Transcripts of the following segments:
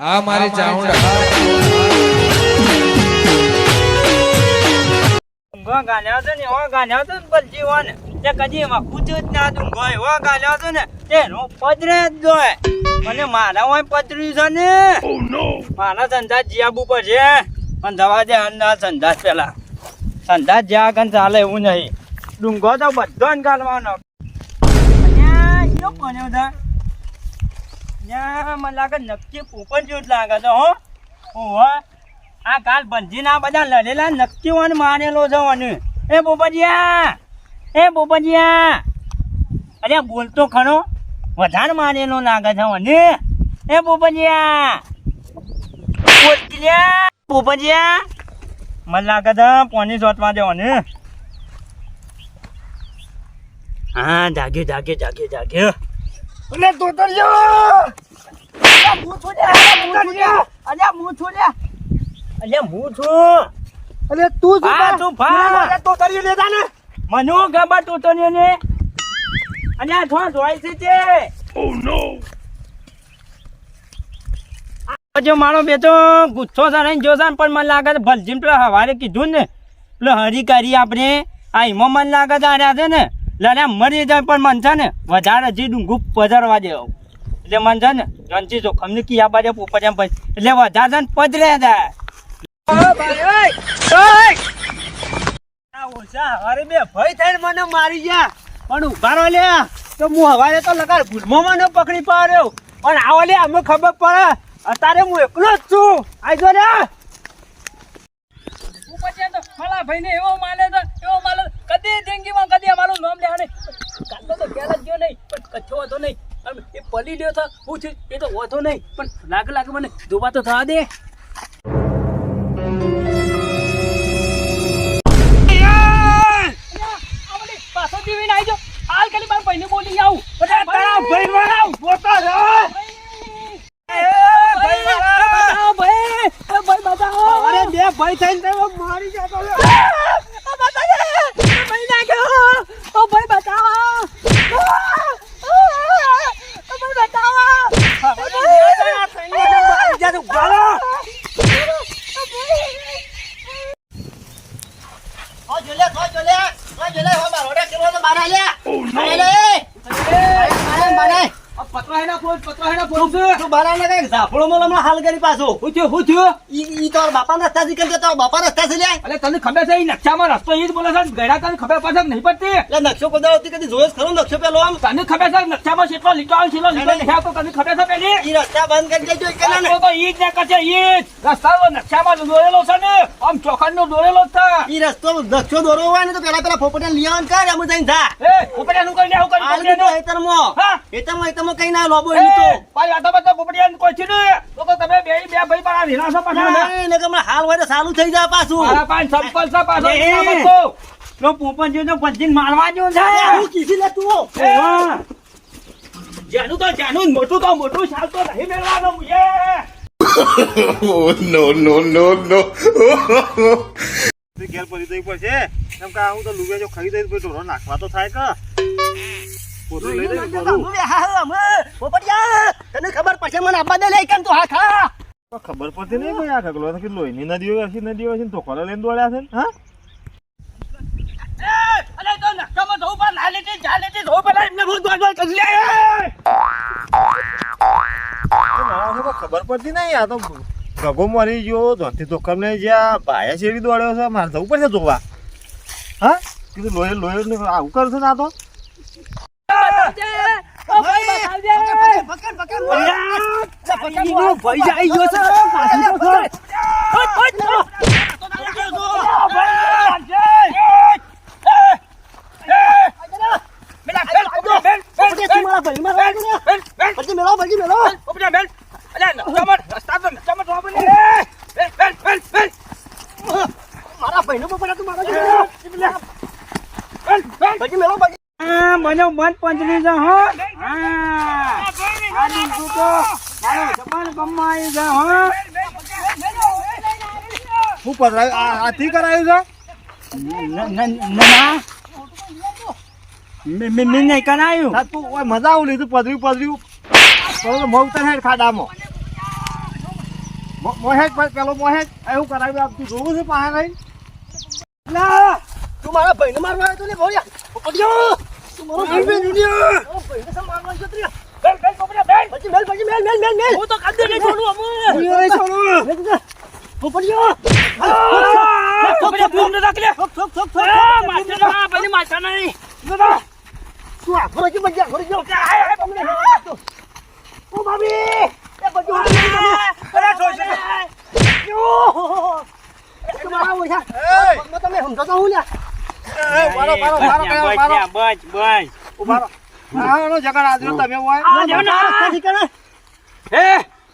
આ મારી ચાઉંડા ગાલ્યો ને એવો ગાલ્યો ને તે કદી એમાં કૂદ્યો જ ના ઊંઘો એવો ગાલ્યો હતો ને તે રો પદરે જ જોય. મને મારા હોય પતર્યું છે ને. મારા સંદાસ જીયાબુ પર છે. પણ દવા દે અંદાજ સંદાસ પેલા. સંદાસ જ્યાં કન ચાલે એવું નહીં. ડુંગો તો બધો ને ગાલવાનો છે મને લાગે નક્કી પોપન જેવું લાગે છે, હો. ઓહો આ કાલ બંધીના બધા લડેલા નક્કી વન મારેલો છે વન એ બોપજીયા એ બોપજીયા અરે બોલતો ખરો. વધારે મારેલો લાગે છે અને એ બોપજીયા બોલતી બોપજીયા મને લાગે છે પોની જવો ને હા જાગે જાગે જાગે જાગે એટલે તોતરજો અલ્યા હું છું લ્યા, અલ્યા હું છું લ્યા. અલ્યા હું છું અરે તું જ ભા, બા? તું ભા. મને તો લેતા ને. મનુ ગબા તોતરીઓ ને? અને આ થોડા જોઈ છે તે. આ જો મારો બેટો ગુસ્સો સરાઈને જોશે ને પણ મને લાગે છે ભલજીમ પેલા હવારે કીધું ને પેલો હરી કરી આપણે. આ એમાં મને લાગે છે આર્યા છે ને. લડ્યા મરી જાય પણ મન છે ને વધારે હજી ડુંગું પધરવા દે. એટલે મન છે ને રણજી જોખમની કિયા બાજુ એમ પછી એટલે વધારે છે ને પધરે જાય હવારે બે ભય થઈને મને મારી ગયા. પણ ઊભા રહો લે તો હું હવારે તો લગાડ ભૂલમાં મને પકડી પાડ્યો. પણ આવો લે અમે ખબર પડે. અત્યારે હું એકલો જ છું. આજો રે ઉપરથી તો મારા ભાઈને એવો માને છે એવો માને છે. કદી જિંદગીમાં કદી અમારું નામ લેવા નહીં. કાંતો તો ક્યારે જ ગયો નહીં, પણ કચ્છો હતો નહીં. એ પલી લ્યો છે હું છે એ તો વધો નહીં, પણ લાગે લાગે મને દુબા તો થવા દે. પતરા હેના ફોન તું કઈ ઝાફળો માં હમણાં હાલ કરી પાછો? હું થયો હું થયો? ઈ બાપા રસ્તા થી કરી તો બાપા રસ્તા થી લે અલે તને ખબર છે ઈ નકશામાં રસ્તો ઈ જ બોલે છે ગયડા તને ખબર પડશે નહીં પડતી. એટલે નકશો કદી જોયો જ ખરો? નકશો પેલો આમ? તને ખબર છે નકશામાં કેટલો લીટો આવે લીટો નહીં આવતો? તને ખબર છે પેલી? ઈ રસ્તા બંધ કરી દેજો કે ના તો ઈ જ ને કચે ઈ જ. રસ્તાનો નકશામાં દોરેલો છે ને? આમ ચોખાનો દોરેલો છે. ઈ રસ્તો નકશો દોરો હોય ને તો પેલા પેલા ફોપટા લિયાન કર અમે જઈને થા એ કરીને આવું કરી હાલ કીધું ઉપડ્યાનું. હેતરમાં. હા. હેતરમાં હેતરમાં કઈ ના લોબો એની તો. ભાઈ આ તો બધા ઉપડ્યાનું કોઈ છે ને તો તો તમે બે બે ભાઈ પર રીના છો પાછા. ને કે મને હાલ હોય સાલું સારું થઈ જાય પાછું. મારા પાંચ સંપલ છે પાછો બસો. લો પોપન જેવો પંજીન મારવા જો છે. હું કીધી લે તું. જેનું તો જેનું મોટું તો મોટું શાલ તો નહીં મેળવાનો મુજે Oh no no no no! ઘેર પડી જઈ પડશે. એમ કે હું તો લુગે જો ખાઈ દઈ પછી ઢોરો નાખવા તો થાય કે. લઈ ખબર પડશે મને આપવા દે લે કેમ તું હા ખબર પડતી નહીં ભાઈ આ ઢગલો. કે લોહીની નદીઓ આખી નદીઓ હશે તો કોલા લઈને દોડ્યા છે હા? અલે તો નકામાં જવું પણ ના લેતી જા લેતી જવું પેલા એમને બહુ દોડ દોડ કરી લે તો છે ખબર પડતી નહીં આ તો ગગો મરી ગયો ધોનથી તો કમને જ્યાં ભાયા શેરી દોડ્યો છે મારે જવું પડશે જોવા. હા? કીધું લોહી લોહી ને આવું કરશે ને આ તો? ભાઈ ભાઈ જાય ગયો છે છે. પછી મેળો પછી મેળો મારા ભાઈનો પકડા તું મારો પછી મેળો પછી આ મને પંચની છે હો? હા. આ દીકુ તો મારો જબાન ગમાઈ છે હો? શું પધરાયું આ હાથી કરાયું છે? ન- મેં નહીં કરાયું? તું મજા આવું લીધું પધર્યું પધર્યું તો મગ તને ખાડામાં. મોહેક ભાઈ પેલો મોહેક. એવું કરાવ્યું આપ જોવું છે પાસે નહીં? તું મારા ભાઈને મારવા આવ્યો તો ભોળિયા. તું મારો ભાઈ બેન દુનિયા. મારો ભાઈને શા મારવા આવ્યો તો રે?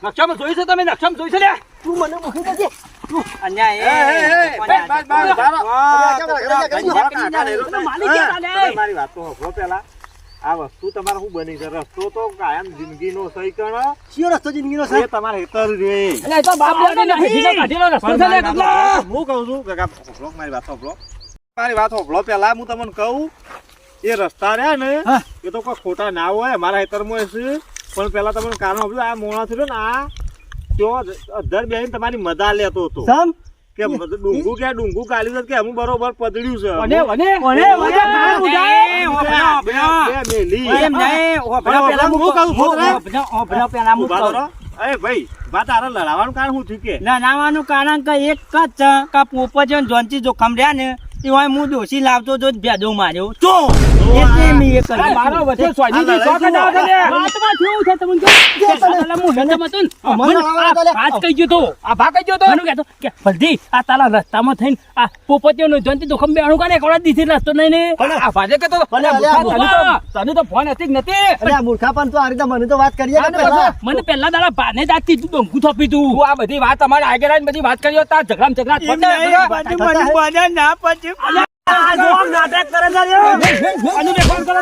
નકશામાં જોઈ છે તમે? નકશામાં જોઈ છે લે તું મને મૂકી દેજે. તો મારી વાત તો પેલા. આ વસ્તુ તમારે શું બની છે? રસ્તો તો કાયમ જિંદગીનો સહી કણ? શિયો રસ્તો જિંદગીનો નો સાહેબ તમારે હેતર રે એટલે તો બાપ દાદાને ભેગીનો કાઢેલો રસ્તો છે હું કહું છું કાકા મારી વાત સાંભળો મારી વાત હોભળો પેલા હું તમને કહું એ રસ્તા રહ્યા ને એ તો કોઈ ખોટા ના હોય મારા હેતરમાં હશે. પણ પેલા તમને કારણ સાંભળ્યું આ મોણા થયું ને આ તો અધર બેહીને તમારી મજા લેતો હતો. કે ડુંગુ કે ડુંગુ કાલી કે હું બરોબર પદડ્યું છે. હોભળો, હોભળો. એમ હોભળો પેલા હું કહું, હોભળો. હોભળો, હોભળો પેલા હું કહું. અરે ભાઈ વાત આરે લડાવવાનું કારણ શું થયું કે? લડાવવાનું કારણ કે એક જ છે કે પોપજન જોનથી જોખમ રહ્યા ને તે હું દોશી લાવતો તો ભેદો માર્યો ચો એટલે મેં એ આ મારો વચ્ચે સ્વાધીનથી આ શોખ લડાઈ ના શું આવે લે. વાતમાં થયું છે તમને કહું. કે હું હેઠમાં હતો મને મને આવડે આ તો લે. ભાત કહી ગયો તો. આ ભા કહી ગયો તો. મને કહેતો કે ભલતી, આ તારા રસ્તામાં થઈને આ પોપટીઓનો જોનથી જોખમ બેહાડું કાને ખવડાવી દીધી રસ્તો નહીં ને. આ ભાજે તને તો- તને તો ફોન હતી કે નથી અરે આ મૂર્ખા પણ તું આ રીતે મને તો વાત કરીએ મને પહેલા દાડા બાને જ આથી તું ડોંગું થોપી તું. આ બધી વાત અમારે આગળ બધી વાત કરી તા તાર ઝઘડામાં ઝઘડા. પાછું મને ના પછી નાટક કરે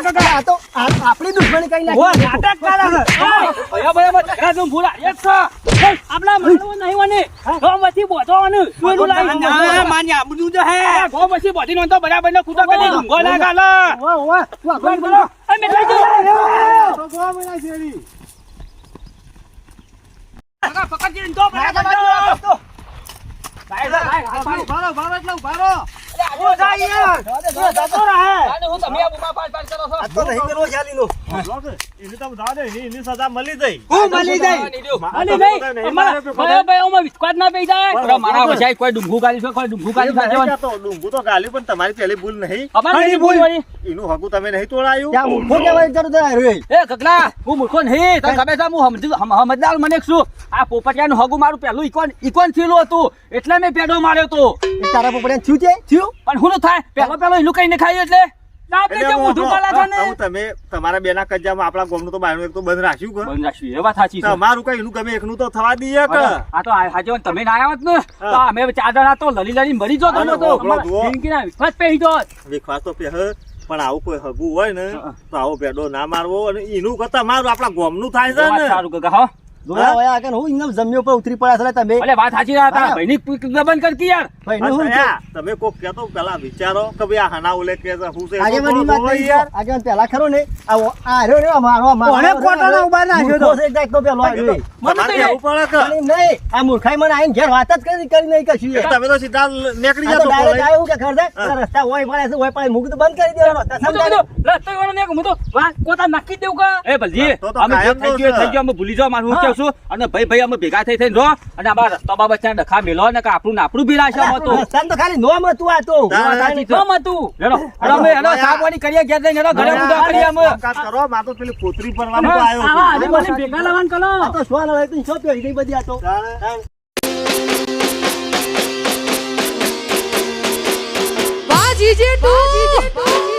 છે તો આપણી દુશ્મની કઈ નાખી નાટક કરે છે. ભૂલા. એક છે. આપણા માનવો નહીં વને. ગોમમાંથી બોધવાનું. સુઈનું લાવી ના, બોધવાનું. મારી તો હે આ ગોમમાંથી બોધીને તો બરાબર ને કૂદો કરી ઊંઘો ના ગાલો. ઓવા, ઓવા, તું આ બોલ. એ મેં કહી તો ગોવા મહિના શેરી. કાકા, પકડજે ને બરાબર ભાઈ, ભાઈ, ભાઈ. ભારો, ભારો એટલે ભારો. ઓ જાય યાર. એ જતો રહે. આને હું તમે આ બુમા પાડ પાડ કરો છો. આ તો નહીં કરવો ચાલીનો. ભારો તો જવા દે, એની- એની સજા મળી જાય. હું મળી જાય અને નહીં, અમારા ભાઈઓ ભાઈઓમાં વિશ્વાસ ના બેસી જાય. મારા વજાય કોઈ ડુંગું ગાલી છે, કોઈ ડુંગું ગાલી છે. નહીં કહેતો, તો? ગાલ્યું પણ તમારી પહેલી ભૂલ નહીં. અમારે ભૂલ એનું હગું તમે નહીં તોડાયું. ત્યાં મૂર્ખો કહેવાય જરૂર તો આ રહ્યો. એ કકલા હું મૂર્ખો નહીં. તને ખબર છે હું સમજુ- સમજદાર મને છું. આ પોપટિયાનું હગું મારું પહેલું ઇકોન ઇકોન થયેલું હતું. એટલે મેં પેડો માર્યો તો. એ તારા પોપટિયા થયું છે? થયું? પણ હું થાય? પેલો પેલો એનું કઈ ને ખાયું એટલે? આપણે એટલે કેમ હું- ઊંધું પાલા છે ને હું તમે તમારા બેના કજ્જામાં આપણા ગામનું તો બાયણું એક તો બંધ રાખ્યું કે? બંધ રાખ્યું, એ વાત સાચી છે. તમારું કઈ એનું ગમે એકનું તો થવા દઈએ કે? આ તો આ- તમે ના આવ્યા ને તો અમે ચાર જણા તો લલી લડી મરી જો તમે તો. ઓગળો જુઓ. વિશ્વાસ પહેરી જો. વિશ્વાસ તો પહે પણ આવું કોઈ હગું હોય ને તો આવો પેડો ના મારવો અને એનું કરતા મારું આપણા ગામનું થાય છે ને. સારું કગા હો. જોયા? હોય આગળ હું એમને જમ્યો પર ઉતરી પડ્યા છો તમે. અલે વાત સાચી હતા. ભાઈની બંધ કરતી યાર. ભાઈને હું આ તમે કોક કહેતો પેલા વિચારો કે ભાઈ આ હના ઓલે કે હું છે આજે મને વાત જોવો યાર. આજે પહેલા ખરો ને આ આ રહ્યો ને અમારો અમારો કોને કોટાનો ઊભા નાખ્યો તો? એક જાતનો પેલો આ આવ્યો. તો તમારે પડે કે? નહીં. આ મૂર્ખાઈ મને આઈને ઘેર વાત જ કરી કરી નહીં કશું તમે તો સીધા નીકળી જતો. આવ્યું કે છે? રસ્તા હોય પડે છે હોય પડે મૂકી તો બંધ કરી દેવાનો. રસ્તા સમજાય રસ્તો એવાનો નહીં, હું તો કોતા નાખી દેવું કે? એ ભલજી, અમે થઈ ગયું. થઈ ગયું, અમે ભૂલી જવા મારું છું. અને ભાઈ ભાઈ અમે ભેગા થઈ થઈને રહો, અને આ બાર રસ્તા બાબત ત્યાં ડખા મેલો ને કે આપણું ને આપણું બી રાશે આમાં તો. તો ખાલી નોમ હતું આ તો કેમ હતું? હેલો, અમે એનો સાગવાની કરીએ, ગયા જઈને એનો ઘરે પૂજા કરીએ અમે. કરો મા તો પેલી કોતરી ભરવાનું તો આવ્યો હા છું. આજે મને ભેગા લાવવાનું કલો આ તો શ્વાન હોય તો શું પહેરી ગઈ બધી આ તો વાહ જીજે તું